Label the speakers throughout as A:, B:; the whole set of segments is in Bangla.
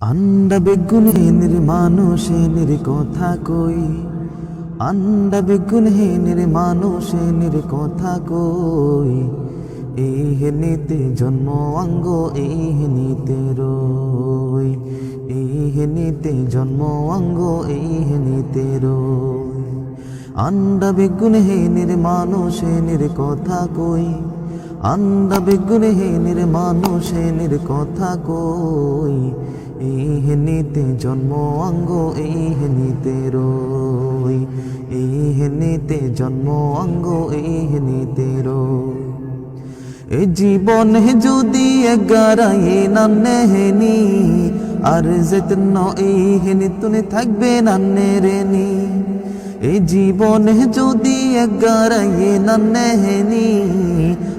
A: আন্ডা বেগুনহীনের মানুষের কথা কই। আন্ডা বেগুনহীনের মানুষের কথা কই। এই হেনিতে জন্ম অঙ্গ, এই হেনিতে রই। এই হেনিতে জন্ম অঙ্গ, এই হেনিতে রই। আন্ডা বেগুনহীনের মানুষের কথা কই। আন্ডা বেগুনহীনের মানুষের কথা কই, এই হেনিতে জন্ম অঙ্গ, এই হেনিতে রই, এই হেনিতে জন্ম অঙ্গ, এই হেনিতে রই। এ জীবনে যদি এগারাই নান্নে হেনি, আর যেতন এই হেনি তুনে থাকবে নান্নে রেনি। এই জীবনে যদি এগারাই নান্নে হেনি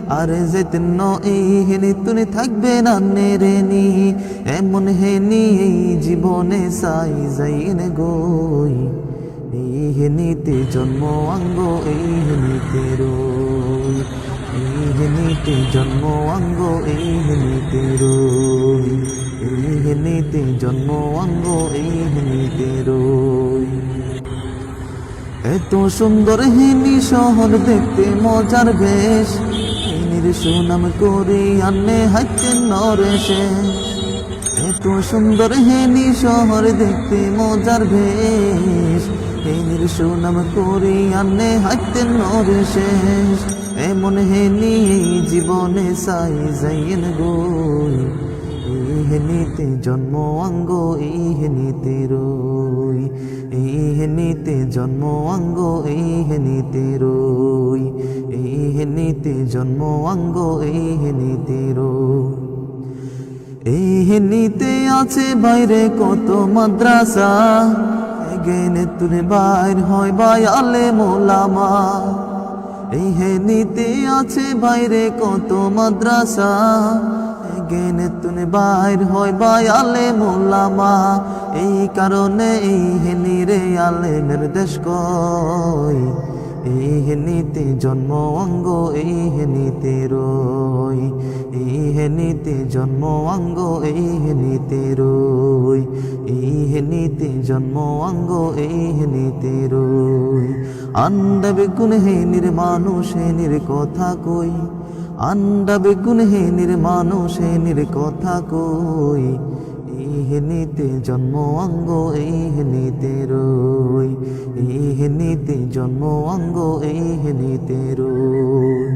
A: আর যেতন এই হেনি তুনে থাকবে নান্নে রেনি এমন হেনি এই জীবনে সাই যাইন গই। এই হেনিতে জন্ম অঙ্গ এই হেনিতে রই। এই হেনিতে জন্ম অঙ্গ এই হেনিতে রই। এই হেনিতে জন্ম অঙ্গ এই হেনিতে রই। এত সুন্দর হেনি শহর দেখতে মজার বেশ। হেনির সুনাম করি আন্নে হাইতে নরেশে। এত সুন্দর হেনি শহর দেখতে মজার ভেষ। হেনির সুনাম করি আন্নে হাইতে নরেশেষ এমন হেনি জীবনে সাই যাইন গই এই হেনিতে জন্ম অঙ্গ এই হেনিতে রই। এই হেনিতে জন্ম অঙ্গ এই হেনিতে রই। এই হেনিতে জন্ম অঙ্গ এই হেনিতে রই। এই হেনিতে আছে বাইরে কত মাদ্রাসা। এগেনে তুলে বাইর হয় বাই আলে মোলামা। এই হেনিতে আছে বাইরে কত মাদ্রাসা। জ্ঞানে তুনে বাইর হয় বায়ালে মোলামা এই কারণে এই হেনিরে আলে দেশ কয়। এই হেনিতে জন্ম অঙ্গ, এই হেনিতে রই। এই হেনিতে জন্ম অঙ্গ, এই হেনিতে রই। এই হেনিতে জন্ম অঙ্গ, এই হেনিতে রই। আন্ডা বেগুন হেনির মানুষ, হেনির কথা কই। আন্ডা বেগুন হেনির মানুষ, হেনির কথা কই? এই জন্ম অঙ্গ, এই হেনিতে রই। এই জন্ম অঙ্গ, এই হেনিতে রই।